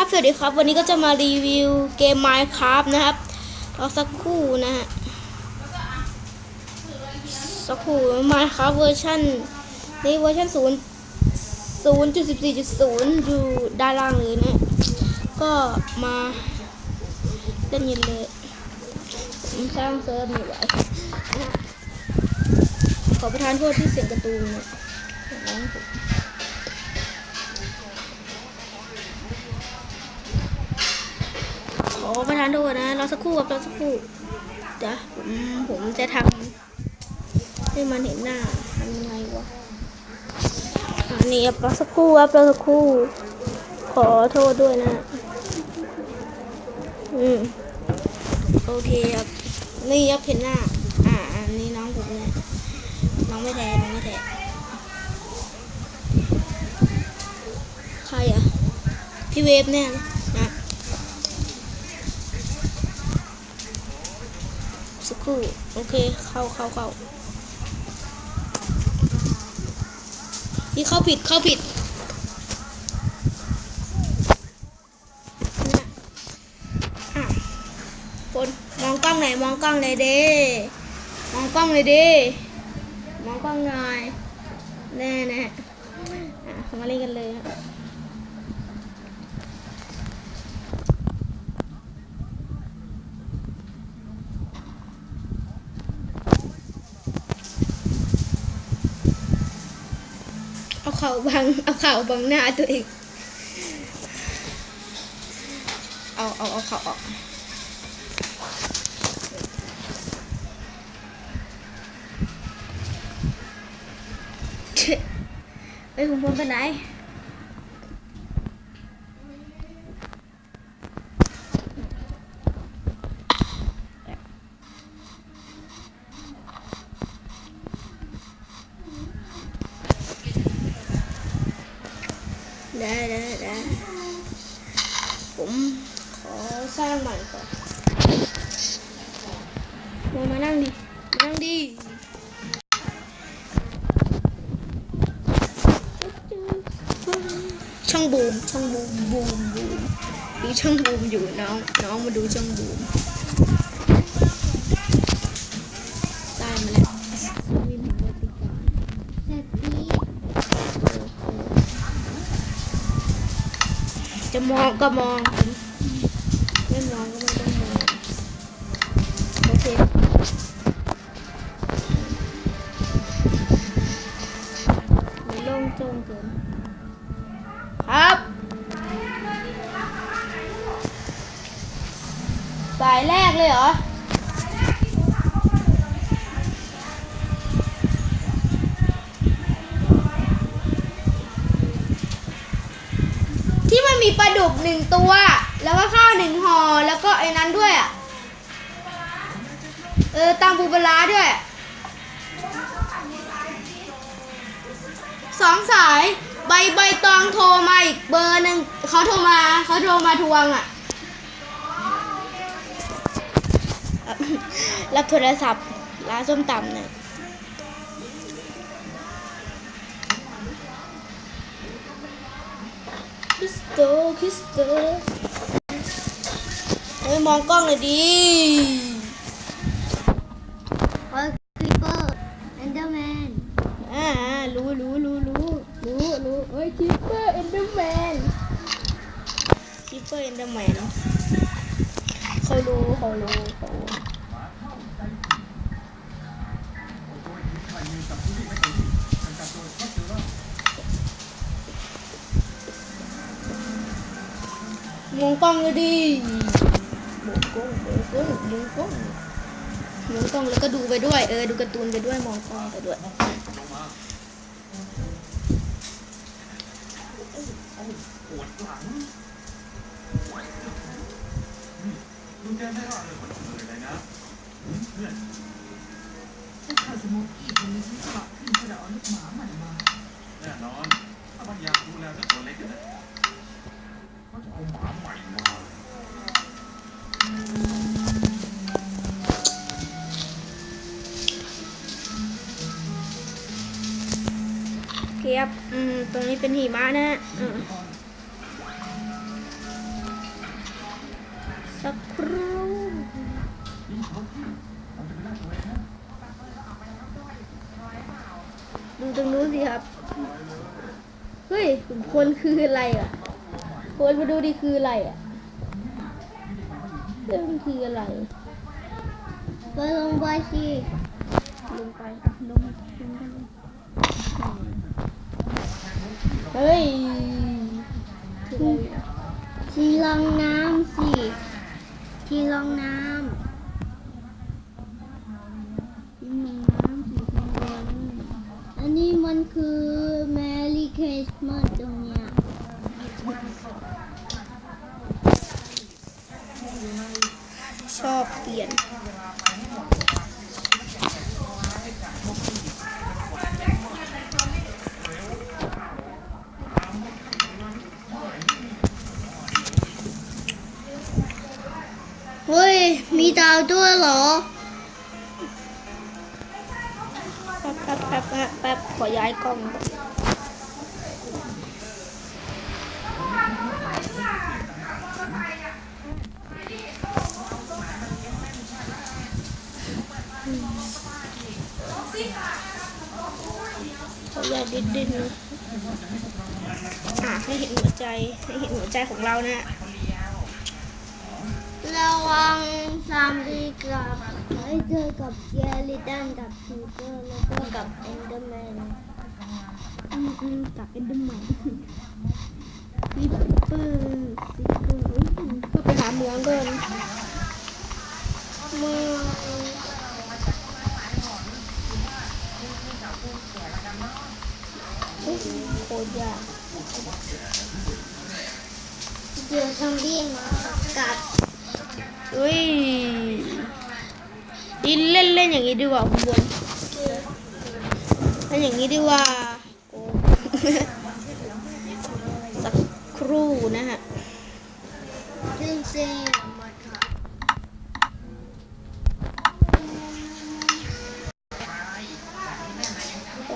ครับ สวัสดีครับ วันนี้ก็จะมารีวิวเกม Minecraft นะครับรอสักครู่นะฮะ สักครู่ Minecraft เวอร์ชันนี่เวอร์ชัน0 0.14.0อยู่ด้านล่างเลยนะก็มาเล่นกันเลยผมสร้างเซิร์ฟไม่ไหวนะฮะขอประทานโทษที่เสียงกระตูนนะ องผมขอประทานโทษนะรอสักครู่ครับรอสักครู่เดี๋ยวผมผมจะทำให้มันเห็นหน้าทำยังไงวะอันนี้รอสักครู่ครับรอสักครู่ ขอโทษด้วยนะ อืมโอเคครับนี่ครับเห็นหน้า อ่าอันนี้น้องผมเนี่ยน้องไม่แท้น้องไม่แท้ใครอะพี่เวฟแน่นะนะ สักครู่โอเคเข้าเข้าเข้านี่เข้าผิดเข้าผิดคนมองกล้องไหนอยมองกล้องเลยเด้มองกล้องเลยเด้มองกล้องหน่อยแน่แน่มาเล่นกันเลย เอาเข่าบัง เอาเข่าบังหน้าตัวเอง เอาเอาเอาเข่าออกเฮ้ยคุณพลไปไหน ได้ได้ได้ผมขอสร้างใหม่ก่อนมามานั่งดิมานั่งดิช่องบูมช่องบูมบูมบูมดูช่องบูมอยู่น้องน้องมาดูช่องบูม ได้มาแล้วมีหนึ่งนาฬิกาจะ มองก็มองไม่มองก็ไม่ต้องมองโอเคมันโล่งโจงเกินครับ สายแรกเลยเหรอ ปลาดุกหนึ่งตัว แล้วก็ข้าวหนึ่งห่อแล้วก็ไอ้นั้นด้วยอะเออตังปูปลาด้วยสองสายใบใบตองโทรมาอีกเบอร์หนึ่งเขาโทรมาเขาโทรมาทวงอะ รับโทรศัพท์ร้านส้มตำเนี่ย ริสโตคริสโตเฮ้ยมองกล้องเลยดิเฮ้ยคลิปเปอร์เอนเดอร์แมนอ่ารู้รู้รู้รู้รู้รู้เฮ้ยคิปเปอร์เอนเดอร์แมนคิปเปอร์เอนเดอร์แมนเขารู้เขารู้เขารู้ มองกล้องเลยดิมองกล้องมองกล้องมองกล้องมองกล้องแล้วก็ดูไปด้วยเออดูการ์ตูนไปด้วยมองกล้องไปด้วยลงแกไม่รอดเลยคนอื่นเลยนะเพื่อนถ้าสมมติพี่คนนี้ฉันฉลาขึ้นก็จะเอาลูกหมาใหม่มาแน่นอนถ้ามันอยากดูแลเจ้าตัวเล็กนะก็จะ คครับอืม ตรงนี้เป็นหิมะนะฮะสักครู่ดูตรงนู้นสิครับ เฮ้ยขุนพลคืออะไรอะ คนมาดูดิคืออะไรอะเรื่องมันคืออะไรก็ลงไปสิลงไปอะลงลงไปเลยเฮ้ยคืออะไรอะทีลองน้ำสิทีลองน้ำทีลองน้ำสิทีลองน้ำอันนี้มันคือ Merry Christmas ตรงเนี้ย ชอบเปลี่ยน เฮ้ย มีดาวด้วยเหรอ แป๊บแป๊บแป๊บแป๊บขอย้ายกล้อง ก่อนดิดดิดนึงอะให้เห็นหัวใจให้เห็นหัวใจของเรานะระวังซอมบี้กับไอ้เจอกับเจลิดันกับพีเตอร์แล้วก็กับเอนเดอร์แมนอืมอืมกับเอ็นเดอร์แมนซิปเปอร์ซิปเปอร์อุ๊ยก็ไปหาเมืองก่อนเมือง อุ๊ย โคตรยากเจอซอมบี้มากัดอุ้ยดินเล่นเล่นอย่างนี้ดีกว่าคุณบนเล่นอย่างนี้ดีกว่าสักครู่นะฮะ ซึ่งเซ่มากัด เอ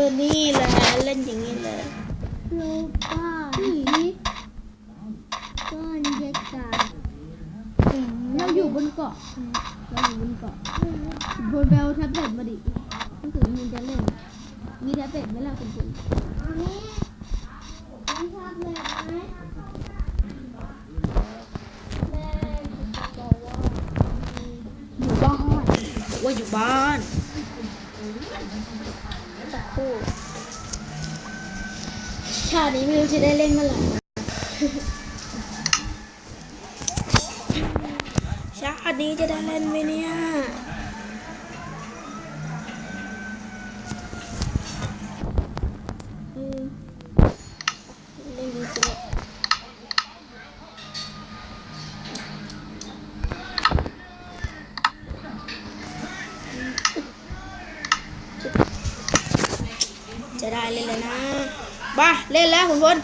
อ นี่แหละเล่นอย่างนี้เลย ลูกป้าก้อนเย็ดกา เราอยู่บนเกาะ เราอยู่บนเกาะบนเบลแท็บเล็ตมาดิถ้าเกิดมีจะเล่น มีแท็บเล็ตไหมล่ะคุณคุณ อันนี้คุณช อบเลยไหมแม่บอกว่าอยู่บ้านบอกว่าอยู่บ้านสักครู่ชาตินี้ไม่รู้จะได้เล่นเมื่อไหร่ชาตินี้จะได้เล่นไหมเนี่ย บ้าเล่นแล้วคุณพล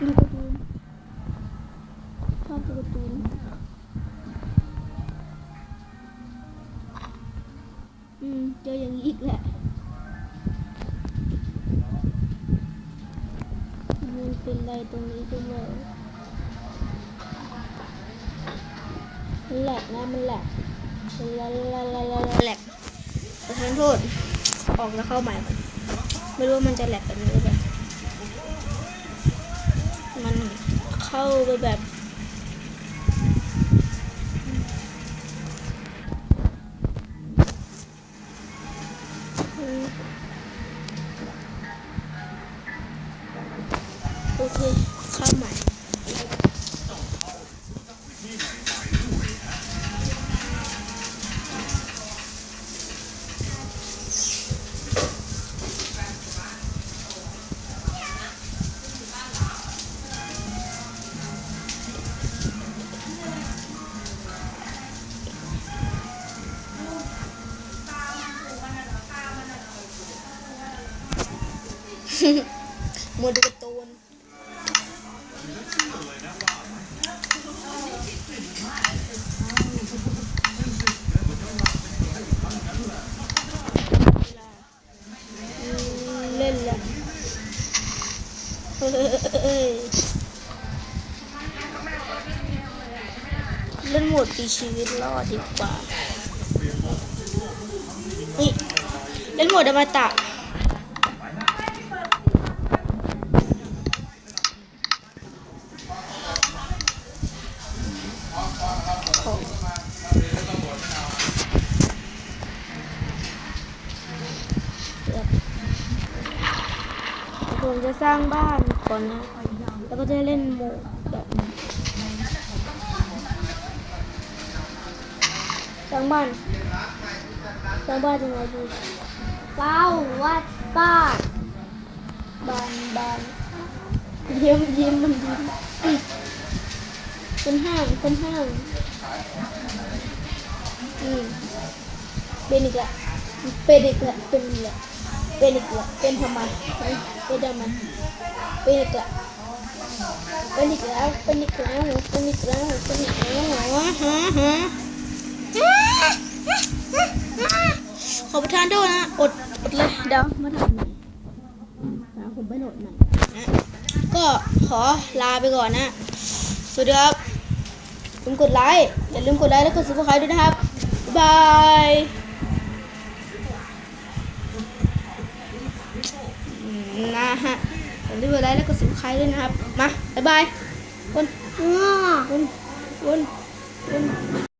ดูการ์ตู มันแหลกนะมันแหลกแหลกแหลกแหลกแหลกแหลกประทานโทษ ออกแล้วเข้าใหม่ ไม่รู้ว่ามันจะแหลกแบบนี้หรือเปล่ามันเข้าไปแบบ ชีวิตรอดดีกว่านี่เล่นโหมดอมตะผมจะสร้างบ้านก่อนนะ แล้วก็จะเล่นโมดแบบนี้ สร้างบ้านสร้างบ้านยังไงดีเป้าวัดบ้านบานบานยิ้มยิ้มมันยิ้มเป็นห้างเป็นห้างอืมเป็นอีกละเป็นอีกละเป็นอีกละเป็นอีกละเป็นทำไมเป็นทำไมเป็นอีกละเป็นอีกแล้วเป็นอีกแล้วเป็นอีกแล้วเป็นอีกแล้วฮะฮะฮะ ขอประทานโทษนะอดอดเลยเดี๋ยวมาถ่ายใหม่หาผมไปโหลดหน่อยนะก็ขอลาไปก่อนนะ สวัสดีครับอย่าลืมกดไลค์อย่าลืมกดไลค์และกดซับสไครต์ด้วยนะครับบ๊ายบายอืมนะฮะอย่าลืมกดไลค์และกดซับสไครต์ด้วยนะครับ มาบ๊ายบายคนอ้อคนคนคน